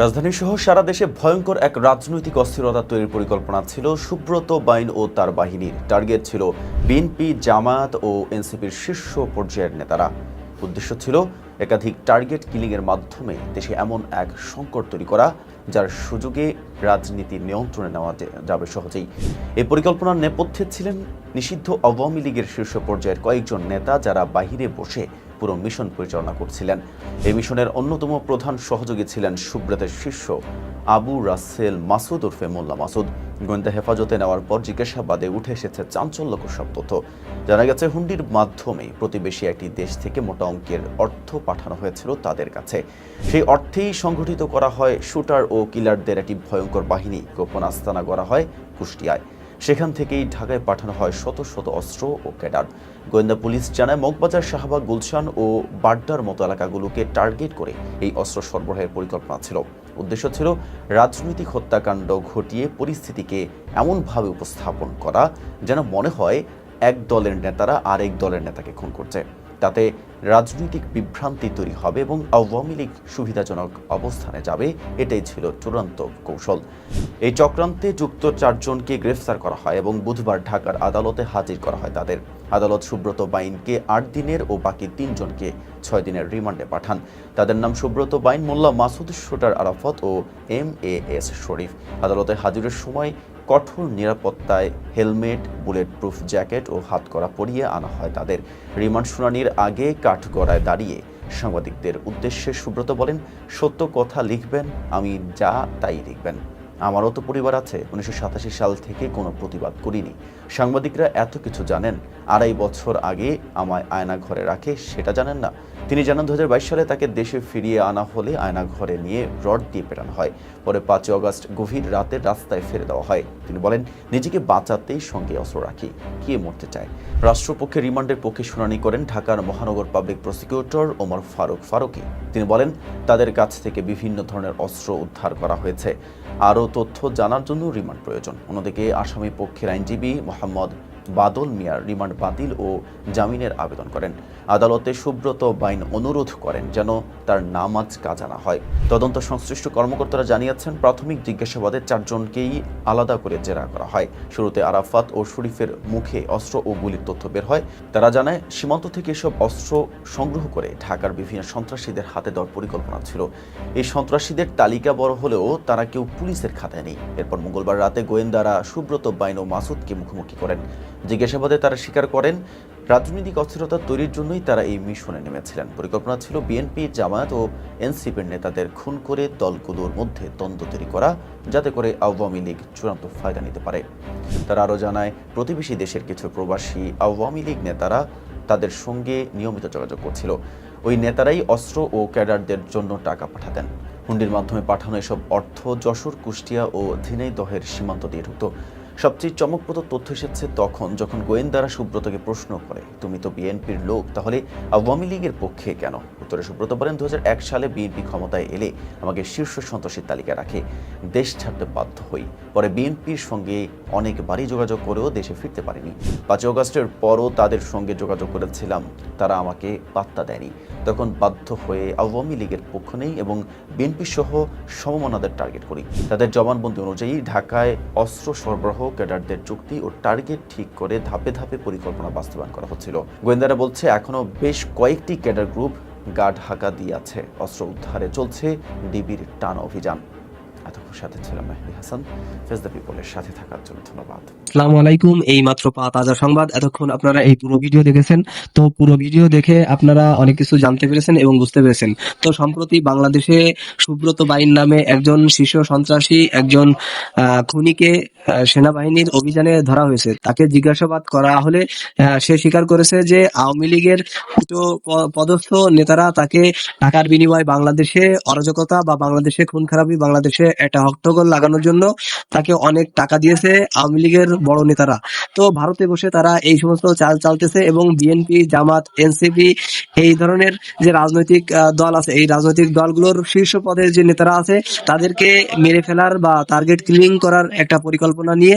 রাজধানী সহ সারা দেশে ভয়ঙ্কর এক রাজনৈতিক অস্থিরতা তৈরির পরিকল্পনা ছিল সুব্রত বাইন ও তার বাহিনীর। টার্গেট ছিল বিএনপি, জামায়াত ও এনসিপির শীর্ষ পর্যায়ের নেতারা। উদ্দেশ্য ছিল একাধিক টার্গেট কিলিংয়ের মাধ্যমে দেশে এমন এক সংকট তৈরি করা, যার সুযোগে রাজনীতি নিয়ন্ত্রণে নেওয়া যাবে সহজেই। এই পরিকল্পনার নেপথ্যে ছিলেন নিষিদ্ধ আওয়ামী লীগের শীর্ষ পর্যায়ের কয়েকজন নেতা যারা বাহিরে বসে পুরো মিশন পরিচালনা করছিলেন। এই মিশনের অন্যতম প্রধান সহযোগী ছিলেন সুব্রতের শিষ্য আবু রাসেল মাসুদ ওরফে মোল্লা মাসুদ। গোয়েন্দা হেফাজতে নেওয়ার পর জিজ্ঞাসাবাদে উঠে এসেছে চাঞ্চল্যকর সব তথ্য। জানা গেছে, হুন্ডির মাধ্যমে প্রতিবেশী একটি দেশ থেকে মোটা অঙ্কের অর্থ পাঠানো হয়েছিল তাদের কাছে। সেই অর্থেই সংগঠিত করা হয় শুটার ও কিলারদের একটি ভয়ঙ্কর বাহিনী। গোপন আস্তানা করা হয় কুষ্টিয়ায়। সেখান থেকেই ঢাকায় পাঠানো হয় শত শত অস্ত্র ও ক্যাডার। গোয়েন্দা পুলিশ জানায়, মগবাজার শাহবাগ, গুলশান ও বাড্ডার মতো এলাকাগুলোকে টার্গেট করে এই অস্ত্র সরবরাহের পরিকল্পনা ছিল। উদ্দেশ্য ছিল রাজনৈতিক হত্যাকাণ্ড ঘটিয়ে পরিস্থিতিকে এমনভাবে উপস্থাপন করা যেন মনে হয় এক দলের নেতারা আরেক দলের নেতাকে খুন করছে। তাতে রাজনৈতিক বিভ্রান্তি তৈরি হবে এবং আওয়ামী লীগ সুবিধাজনক অবস্থানে যাবে, এটাই ছিল চূড়ান্ত কৌশল। এই চক্রান্তে যুক্ত চারজনকে গ্রেফতার করা হয় এবং বুধবার ঢাকার আদালতে হাজির করা হয় তাদের। আদালত সুব্রত বাইনকে আট দিনের ও বাকি তিনজনকে ছয় দিনের রিমান্ডে পাঠান। তাদের নাম সুব্রত বাইন, মোল্লা মাসুদ শুটার আরাফত ও এম এ এস শরীফ। আদালতে হাজিরের সময় কঠোর নিরাপত্তায় হেলমেট বুলেট প্রুফ জ্যাকেট ও হাতকড়া পরিয়ে আনা হয় তাদের। রিমান্ড শুনানির আগে কাঠগড়ায় দাঁড়িয়ে সাংবাদিকদের উদ্দেশ্যে সুব্রত বলেন, সত্য কথা লিখবেন, আমি যা তাই লিখবেন। আমারও তো পরিবার আছে, উনিশশো সাতাশি সাল থেকে কোনো প্রতিবাদ করিনি। সাংবাদিকরা এত কিছু জানেন, আড়াই বছর আগে আমায় আয়না ঘরে রাখে, সেটা জানেন না। তিনি জানান দু হাজার বাইশ সালে তাকে দেশে ফিরিয়ে আনা হলে আয়না ঘরে নিয়ে রড দিয়ে পেটানো হয়। পরে পাঁচই অগস্ট গভীর রাতে রাস্তায় ফেলে দেওয়া হয়। তিনি বলেন, নিজেকে বাঁচাতেই সঙ্গে অস্ত্র রাখি। কে মরতে চায়? রাষ্ট্রপক্ষে রিমান্ডের পক্ষে শুনানি করেন ঢাকার মহানগর পাবলিক প্রসিকিউটর ওমর ফারুক ফারুকি। তিনি বলেন, তাদের কাছ থেকে বিভিন্ন ধরনের অস্ত্র উদ্ধার করা হয়েছে। আরও তথ্য জানার জন্য রিমান্ড প্রয়োজন। অন্যদিকে আসামি পক্ষের আইনজীবী মোহাম্মদ বাদল মিয়ার রিমান্ড বাতিল ও জামিনের আবেদন করেন। আদালতে সুব্রত বাইন অনুরোধ করেন যেন তার নামাজ কাজা না হয়। তদন্ত সংশ্লিষ্ট কর্মকর্তারা জানিয়েছেন, প্রাথমিক জিজ্ঞাসাবাদে চারজনকেই আলাদা করে জেরা করা হয়। শুরুতে আরাফাত ও শরীফের মুখে অস্ত্র ও গুলির তথ্য বের হয়। তারা জানায়, সীমান্ত থেকে এসব অস্ত্র সংগ্রহ করে ঢাকার বিভিন্ন সন্ত্রাসীদের হাতে দেওয়ার পরিকল্পনা ছিল। এই সন্ত্রাসীদের তালিকা বড় হলেও তারা কেউ পুলিশের খাতায় নেই। এরপর মঙ্গলবার রাতে গোয়েন্দারা সুব্রত বাইন ও মাসুদকে মুখোমুখি করেন। জিজ্ঞাসাবাদে তারা স্বীকার করেন রাজনৈতিক অস্থিরতা তৈরির জন্যই তারা এই মিশনে নেমেছিলেন। পরিকল্পনা ছিল বিএনপি জামায়াত ও এনসিপির নেতাদের খুন করে দলগুলোর মধ্যে দ্বন্দ্ব তৈরি করা, যাতে করে আওয়ামী লীগ চূড়ান্ত ফায়দা নিতে পারে। তারা আরও জানায়, প্রতিবেশী দেশের কিছু প্রবাসী আওয়ামী লীগ নেতারা তাদের সঙ্গে নিয়মিত যোগাযোগ করছিল। ওই নেতারাই অস্ত্র ও ক্যাডারদের জন্য টাকা পাঠাতেন। হুন্ডির মাধ্যমে পাঠানো এসব অর্থ যশোর, কুষ্টিয়া ও ঝিনাইদহের সীমান্ত দিয়ে ঢুকত। সবচেয়ে চমকপ্রদ তথ্য এসেছে তখন যখন গোয়েন্দারা সুব্রতকে প্রশ্ন করে, তুমি তো বিএনপির লোক, তাহলে আওয়ামী লীগের পক্ষে কেন? উত্তরে সুব্রত বলেন দু হাজার এক সালে বিএনপি ক্ষমতায় এলে আমাকে শীর্ষ সন্ত্রাসীর তালিকা রাখে, দেশ ছাড়তে বাধ্য হই। পরে বিএনপির সঙ্গে অনেকবারই যোগাযোগ করেও দেশে ফিরতে পারিনি। পাঁচই অগস্টের পরও তাদের সঙ্গে যোগাযোগ করেছিলাম, তারা আমাকে পাত্তা দেয়নি। তখন বাধ্য হয়ে আওয়ামী লীগের পক্ষ নেই এবং বিএনপি সহ সমমনাদের টার্গেট করি। তাদের জবানবন্দি অনুযায়ী ঢাকায় অস্ত্র সরবরাহ ক্যাডারদের চুক্তি ও টার্গেট ঠিক করে ধাপে ধাপে পরিকল্পনা বাস্তবায়ন করা হচ্ছিল। গোয়েন্দারা বলছে এখনও বেশ কয়েকটি ক্যাডার গ্রুপ গা ঢাকা দিয়ে আছে। অস্ত্র উদ্ধারে চলছে ডিবির টান অভিযান। সাথে ছিলাম হাসান। ফেস দ্য পিপলের সাথে থাকার জন্য ধন্যবাদ। আলাইকুম, এই মাত্র পা তাজা সংবাদ। এতক্ষণ আপনারা এই পুরো ভিডিও দেখেছেন। তো পুরো ভিডিও দেখে আপনারা অনেক কিছু জানতে পেরেছেন এবং বুঝতে পেরেছেন। তো সম্প্রতি বাংলাদেশে সুব্রত বাইন নামে একজন শীর্ষ সন্ত্রাসী, একজন খুনিকে সেনাবাহিনীর অভিযানে ধরা হয়েছে। তাকে জিজ্ঞাসাবাদ করা হলে সে স্বীকার করেছে যে আওয়ামী লীগের পদস্থ নেতারা তাকে টাকার বিনিময়ে বাংলাদেশে অরাজকতা বা বাংলাদেশে খুন খারাপি বাংলাদেশে একটা হট্টগোল লাগানোর জন্য তাকে অনেক টাকা দিয়েছে আওয়ামী লীগের বড় নেতারা। তো ভারতে বসে তারা এই সমস্ত চাল চালতেছে এবং বিএনপি জামাত এনসিপি এই ধরনের যে রাজনৈতিক দল আছে, এই রাজনৈতিক দলগুলোর শীর্ষ পদের যে নেতারা আছে, তাদেরকে মেরে ফেলার বা টার্গেট কিলিং করার একটা পরিকল্পনা নিয়ে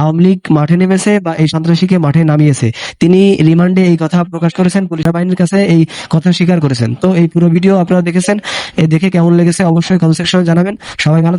আওয়ামী লীগ মাঠে নেমেছে বা এই সন্ত্রাসীকে মাঠে নামিয়েছে। তিনি রিমান্ডে এই কথা প্রকাশ করেছেন, পুলিশ বাহিনীর কাছে এই কথা স্বীকার করেছেন। তো এই পুরো ভিডিও আপনারা দেখেছেন এই দেখে কেমন লেগেছে অবশ্যই কমেন্ট সেকশনে জানাবেন। সবাই ভালো